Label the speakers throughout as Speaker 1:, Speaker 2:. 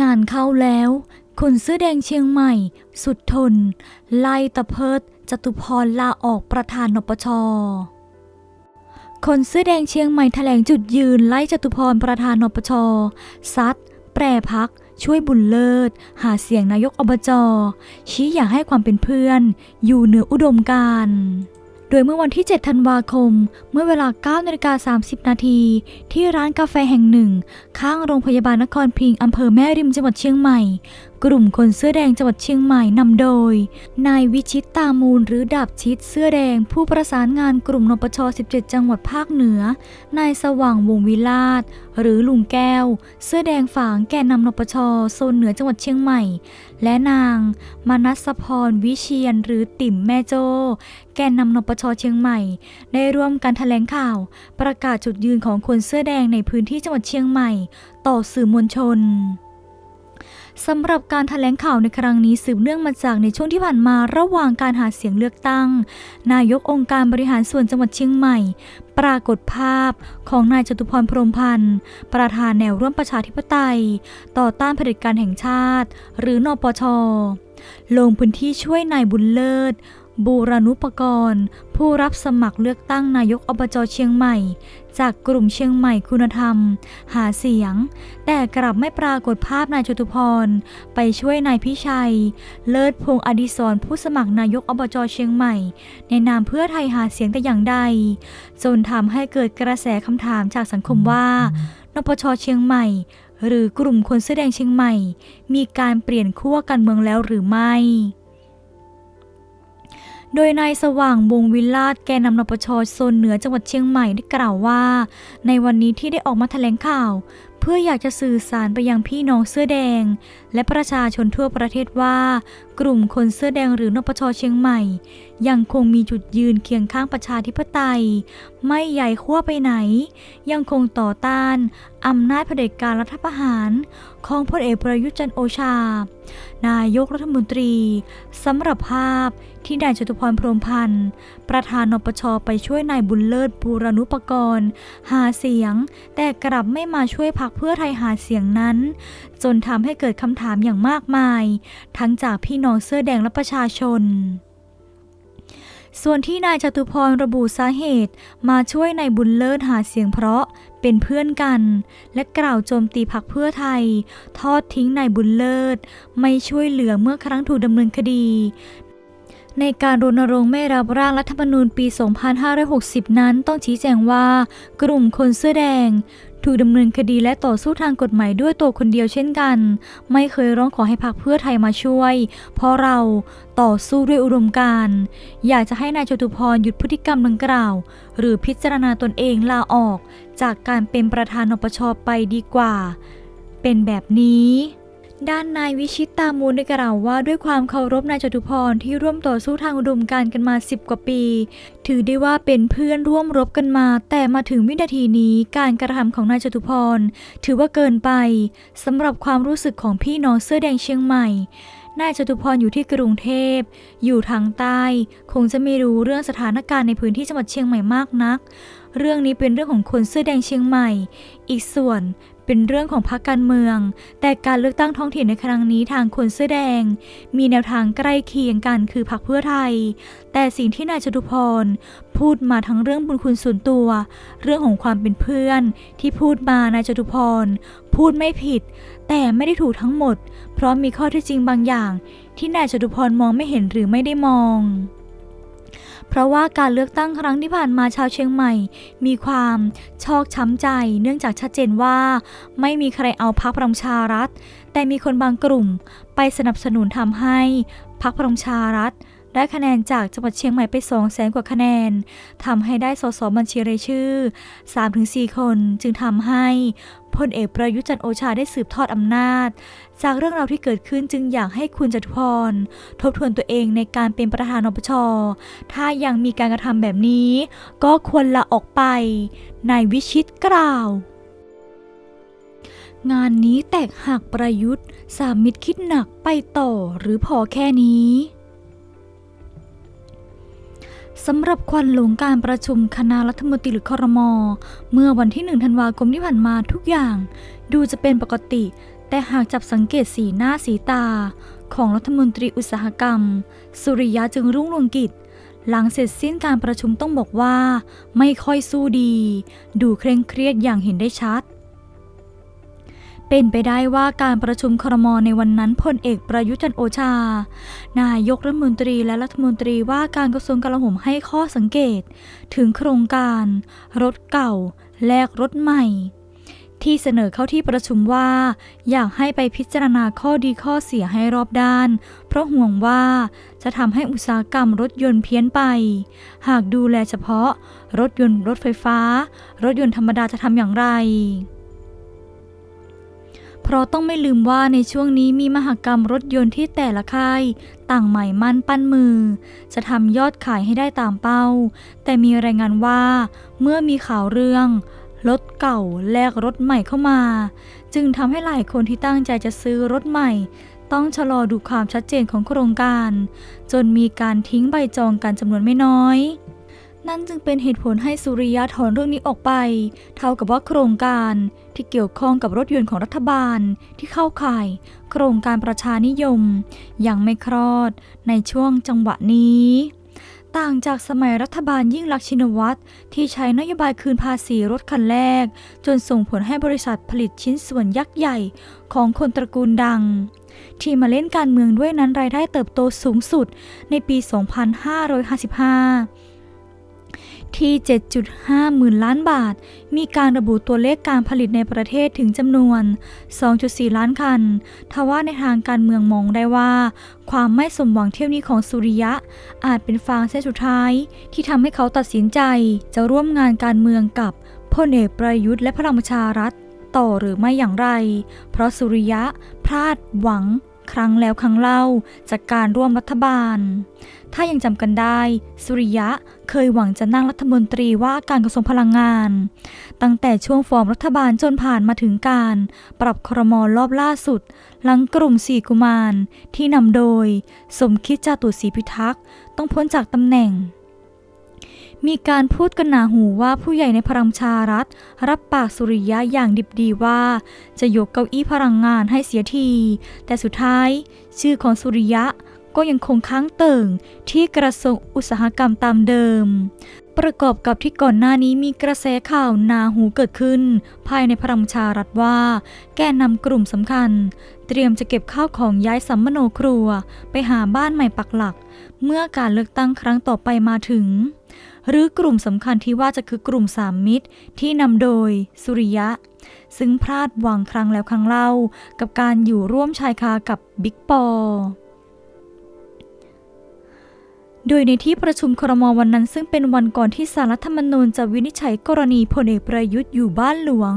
Speaker 1: งานเข้าแล้ว คนเสื้อแดงเชียงใหม่ สุดทน ไล่ตะเพิดจตุพรลาออกประธานนปชคนเสื้อแดงเชียงใหม่แถลงจุดยืนไล่จตุพรประธานนปชซัดแปรพัก ช่วยบุญเลิศ หาเสียงนายกอบจ ชี้อยากให้ความเป็นเพื่อน อยู่เหนืออุดมการณ์ โดยเมื่อวันที่ 7 ธันวาคม เมื่อเวลา9นาฬิกา30 นาที ที่ร้านกาแฟแห่งหนึ่ง ข้างโรงพยาบาลนครพิงค์อำเภอแม่ริมจังหวัดเชียงใหม่ กลุ่มคนเสื้อแดงจังหวัดเชียงใหม่นำโดย นายวิชิตตามูลหรือดาบชิดเสื้อแดง ผู้ประสานงานกลุ่มนปช 17 จังหวัดภาคเหนือ นายสว่างวงวิลาศหรือลุงแก้ว เสื้อแดงฝางแกนนำนปชโซนเหนือจังหวัดเชียงใหม่ และนางมานัสพรวิเชียนหรือติ่มแม่โจ้แกนนำนปชเชียงใหม่ ได้ร่วมกันแถลงข่าว ประกาศจุดยืนของคนเสื้อแดงในพื้นที่จังหวัดเชียงใหม่ ต่อสื่อมวลชน สำหรับการถแถลงข่าวในครั้งนี้สืบเนื่องมาจากในช่วงที่ผ่านมาระหว่างการหาเสียงเลือกตั้ง นายกองค์การบริหารส่วนจังหวัดเชียงใหม่ ปรากฏภาพของนายจตุพรพรมพันธ์ประธานแนวร่วมประชาธิปไตย ต่อต้านเผด็จการแห่งชาติ หรือนปชลงพื้นที่ช่วยนายบุญเลิศ บูรณุปกรณ์ ผู้รับสมัครเลือกตั้งนายกอบจเชียงใหม่ จากกลุ่มเชียงใหม่คุณธรรม หาเสียง แต่กลับไม่ปรากฏภาพนายจตุพร ไปช่วยนายพิชัย เลิศพงอดิศรผู้สมัครนายกอบจเชียงใหม่ ในนามเพื่อไทยหาเสียงแต่อย่างใดจนทำให้เกิดกระแสคำถามจากสังคมว่านปชเชียงใหม่หรือกลุ่มคนเสื้อแดงเชียงใหม่ มีการเปลี่ยนขั้วการเมืองแล้วหรือไม่ โดยนายสว่างวงวิลาศแกนนำนปชโซนเหนือจังหวัดเชียงใหม่ได้กล่าวว่า ในวันนี้ที่ได้ออกมาแถลงข่าว เพื่ออยากจะสื่อสารไปยังพี่น้องเสื้อแดง และประชาชนทั่วประเทศว่า กลุ่มคนเสื้อแดงหรือนปชเชียงใหม่ ยังคงมีจุดยืนเคียงข้างประชาธิปไตย ไม่ใหญ่ขั้วไปไหน ยังคงต่อต้านอำนาจเผด็จการรัฐประหาร ของพลเอกประยุทธ์จันโอชา นายกรัฐมนตรีสำหรับภาพที่นายจตุพรพรมพันธ์ประธานนปชไปช่วยนายบุญเลิศบูรณุปกรณ์ หาเสียง แต่กลับไม่มาช่วยพักเพื่อไทยหาเสียงนั้น จนทำให้เกิดคำถามอย่างมากมาย ทั้งจากพี่น้องเสื้อแดงและประชาชนส่วนที่นายจตุพรระบุสาเหตุ มาช่วยนายบุญเลิศหาเสียงเพราะ เป็นเพื่อนกัน และกล่าวโจมตีพักเพื่อไทย ทอดทิ้งนายบุญเลิศ ไม่ช่วยเหลือเมื่อครั้งถูกดำเนินคดี ในการรณรงค์ไม่รับร่างรัฐธรรมนูญปี 2560 นั้นต้องชี้แจงว่ากลุ่มคนเสื้อแดง ถูกดำเนินคดีและต่อสู้ทางกฎหมายด้วยตัวคนเดียวเช่นกัน ไม่เคยร้องขอให้พรรคเพื่อไทยมาช่วย เพราะเราต่อสู้ด้วยอุดมการณ์อยากจะให้นายจตุพรหยุดพฤติกรรมดังกล่าว หรือพิจารณาตนเองลาออก จากการเป็นประธานนปชไปดีกว่า เป็นแบบนี้ ด้านนายวิชิตตามูลได้กล่าวว่าด้วยความเคารพนายจตุพรที่ร่วมต่อสู้ทางอุดมการกันมา 10 กว่าปี ถือได้ว่าเป็นเพื่อนร่วมรบกันมา แต่มาถึงวินาทีนี้การกระทำของนายจตุพร ถือว่าเกินไปสำหรับความรู้สึกของพี่น้องเสื้อแดงเชียงใหม่นายจตุพรอยู่ที่กรุงเทพ อยู่ทางใต้ คงจะไม่รู้เรื่องสถานการณ์ในพื้นที่จังหวัดเชียงใหม่มากนัก เรื่องนี้เป็นเรื่องของคนเสื้อแดงเชียงใหม่ อีกส่วน เป็นเรื่องของพรรคการเมือง แต่การเลือกตั้งท้องถิ่นในครั้งนี้ทางคนเสื้อแดง มีแนวทางใกล้เคียงกันคือพรรคเพื่อไทย แต่สิ่งที่นายจตุพรพูดมาทั้งเรื่องบุญคุณส่วนตัว เรื่องของความเป็นเพื่อน ที่พูดมานายจตุพรพูดไม่ผิด แต่ไม่ได้ถูกทั้งหมด เพราะมีข้อเท็จจริงบางอย่าง ที่นายจตุพรมองไม่เห็นหรือไม่ได้มอง เพราะว่าการเลือกตั้งครั้งที่ผ่านมาชาวเชียงใหม่ มีความชอกช้ำใจ เนื่องจากชัดเจนว่า ไม่มีใครเอาพรรคพลังประชารัฐ แต่มีคนบางกลุ่มไปสนับสนุนทำให้พรรคพลังประชารัฐ ได้คะแนนจากจังหวัดเชียงใหม่ไป2 0 0แสนกว่าคะแนนทำให้ได้สสบัญชีรายชื่อ 3-4 คนจึงทำให้พลเอกประยุจันโอชาได้สืบทอดอำนาจ จากเรื่องราวที่เกิดขึ้นจึงอยากให้คุณจตุพร ทบทวนตัวเองในการเป็นประธานนปช ถ้ายังมีการกระทำแบบนี้ ก็ควรละออกไปนายวิชิตกล่าว งานนี้แตกหักประยุทธ์ สามมิตรคิดหนักไปต่อหรือพอแค่นี้ สำหรับควันหลงการประชุมคณะรัฐมนตรีหรือคอรมอเมื่อวันที่1ธันวาคมที่ผ่านมาทุกอย่าง ดูจะเป็นปกติ แต่หากจับสังเกตสีหน้าสีตา ของรัฐมนตรีอุตสาหกรรม สุริยะจึงรุ่งเรืองกิจ หลังเสร็จสิ้นการประชุมต้องบอกว่า ไม่ค่อยสู้ดี ดูเคร่งเครียดอย่างเห็นได้ชัด เป็นไปได้ว่าการประชุมครมในวันนั้นพลเอกประยุจันโอชา นายกรัฐมนตรีและรัฐมนตรีว่าการกระทรวงกลาโหมให้ข้อสังเกต ถึงโครงการ รถเก่า แลกรถใหม่ ที่เสนอเข้าที่ประชุมว่า อยากให้ไปพิจารณาข้อดีข้อเสียให้รอบด้าน เพราะห่วงว่าจะทำให้อุตสาหกรรมรถยนต์เพี้ยนไป หากดูแลเฉพาะ รถยนต์รถไฟฟ้า รถยนต์ธรรมดาจะทำอย่างไร เพราะต้องไม่ลืมว่าในช่วงนี้มีมหกรรมรถยนต์ที่แต่ละค่าย ต่างใหม่มั่นปั้นมือ จะทำยอดขายให้ได้ตามเป้า แต่มีรายงานว่า เมื่อมีข่าวเรื่องรถเก่าแลกรถใหม่เข้ามา จึงทำให้หลายคนที่ตั้งใจจะซื้อรถใหม่ ต้องชะลอดูความชัดเจนของโครงการ จนมีการทิ้งใบจองกันจำนวนไม่น้อย นั่นจึงเป็นเหตุผลให้สุริยะถอนเรื่องนี้ออกไป เท่ากับว่าโครงการที่เกี่ยวข้องกับรถยนต์ของรัฐบาลที่เข้าข่าย โครงการประชานิยม ยังไม่คลอดในช่วงจังหวะนี้ ต่างจากสมัยรัฐบาลยิ่งลักษณ์ชินวัตรที่ใช้นโยบายคืนภาษีรถคันแรก จนส่งผลให้บริษัทผลิตชิ้นส่วนยักษ์ใหญ่ของคนตระกูลดังที่มาเล่นการเมืองด้วยนั้นรายได้เติบโตสูงสุดในปี 2555 ที่ 7.5 หมื่นล้านบาท มีการระบุตัวเลขการผลิตในประเทศถึงจำนวน 2.4 ล้านคัน ทว่าในทางการเมืองมองได้ว่า ความไม่สมหวังเที่ยวนี้ของสุริยะ อาจเป็นฟางเส้นสุดท้าย ที่ทำให้เขาตัดสินใจ จะร่วมงานการเมืองกับพลเอกประยุทธ์และพลังประชารัฐ ต่อหรือไม่อย่างไร เพราะสุริยะพลาดหวัง ครั้งแล้วครั้งเล่าจากการร่วมรัฐบาล ถ้ายังจำกันได้ สุริยะเคยหวังจะนั่งรัฐมนตรีว่าการกระทรวงพลังงาน ตั้งแต่ช่วงฟอร์มรัฐบาลจนผ่านมาถึงการ ปรับครมรอบล่าสุด หลังกลุ่มสี่กุมารที่นำโดย สมคิดจาตุศรีพิทักษ์ต้องพ้นจากตำแหน่ง มีการพูดกันหนาหูว่าผู้ใหญ่ในพลังชารัฐ รับปากสุริยะอย่างดิบดีว่า จะยกเก้าอี้พลังงานให้เสียที แต่สุดท้าย ชื่อของสุริยะก็ยังคงค้างเติ่งที่กระทรวงอุตสาหกรรมตามเดิม ประกอบกับที่ก่อนหน้านี้มีกระแสข่าวนาหูเกิดขึ้น ภายในพลังประชารัฐว่า แกนนำกลุ่มสำคัญ เตรียมจะเก็บข้าวของย้ายสัมมโนครัว ไปหาบ้านใหม่ปักหลัก เมื่อการเลือกตั้งครั้งต่อไปมาถึง หรือกลุ่มสำคัญที่ว่าจะคือกลุ่มสามมิตรที่นำโดยสุริยะ ซึ่งพลาดหวังครั้งแล้วครั้งเล่า กับการอยู่ร่วมชายคากับบิ๊กปอ โดยในที่ประชุมครมวันนั้นซึ่งเป็นวันก่อนที่สารรัฐธรรมนูญจะวินิจฉัยกรณีพลเอกประยุทธ์อยู่บ้านหลวง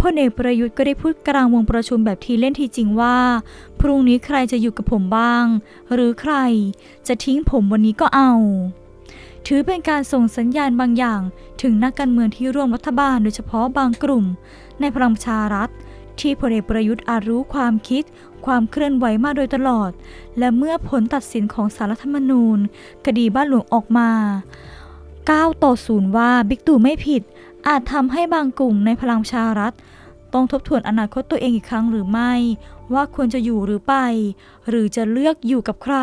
Speaker 1: พลเอกประยุทธ์ก็ได้พูดกลางวงประชุมแบบทีเล่นทีจริงว่า พรุ่งนี้ใครจะอยู่กับผมบ้าง หรือใครจะทิ้งผมวันนี้ก็เอา ถือเป็นการส่งสัญญาณบางอย่าง ถึงนักการเมืองที่ร่วมรัฐบาลโดยเฉพาะบางกลุ่ม ในพลังประชารัฐ ที่พลเอกประยุทธ์อาจรู้ความคิด ความเคลื่อนไหวมาโดยตลอด และเมื่อผลตัดสินของสารรัฐธรรมนูญ คดีบ้านหลวงออกมา9ต่อ0ว่าบิ๊กตู่ไม่ผิด อาจทำให้บางกลุ่มในพลังชารัฐ ต้องทบทวนอนาคตตัวเองอีกครั้งหรือไม่ ว่าควรจะอยู่หรือไป หรือจะเลือกอยู่กับใคร